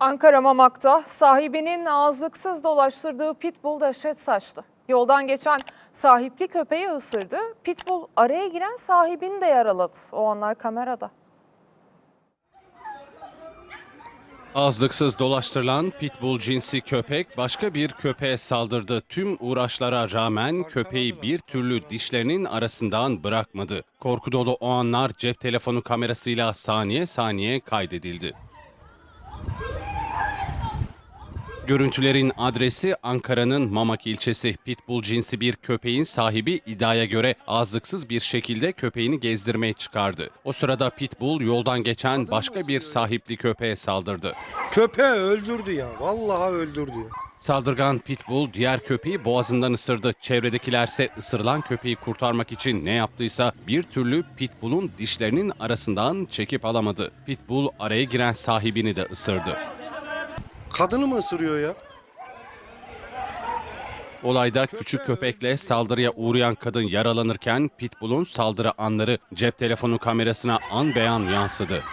Ankara Mamak'ta sahibinin ağızlıksız dolaştırdığı pitbull dehşet saçtı. Yoldan geçen sahipli köpeği ısırdı. Pitbull araya giren sahibini de yaraladı. O anlar kamerada. Azlıksız dolaştırılan pitbull cinsi köpek başka bir köpeğe saldırdı. Tüm uğraşlara rağmen köpeği bir türlü dişlerinin arasından bırakmadı. Korku dolu o anlar cep telefonu kamerasıyla saniye saniye kaydedildi. Görüntülerin adresi Ankara'nın Mamak ilçesi. Pitbull cinsi bir köpeğin sahibi iddiaya göre azlıksız bir şekilde köpeğini gezdirmeye çıkardı. O sırada Pitbull yoldan geçen başka bir sahipli köpeğe saldırdı. Köpeği öldürdü ya. Vallahi öldürdü ya. Saldırgan Pitbull diğer köpeği boğazından ısırdı. Çevredekilerse ısırılan köpeği kurtarmak için ne yaptıysa bir türlü Pitbull'un dişlerinin arasından çekip alamadı. Pitbull araya giren sahibini de ısırdı. Kadını mı ısırıyor ya? Olayda küçük köpekle saldırıya uğrayan kadın yaralanırken Pitbull'un saldırı anları cep telefonu kamerasına an beyan yansıdı.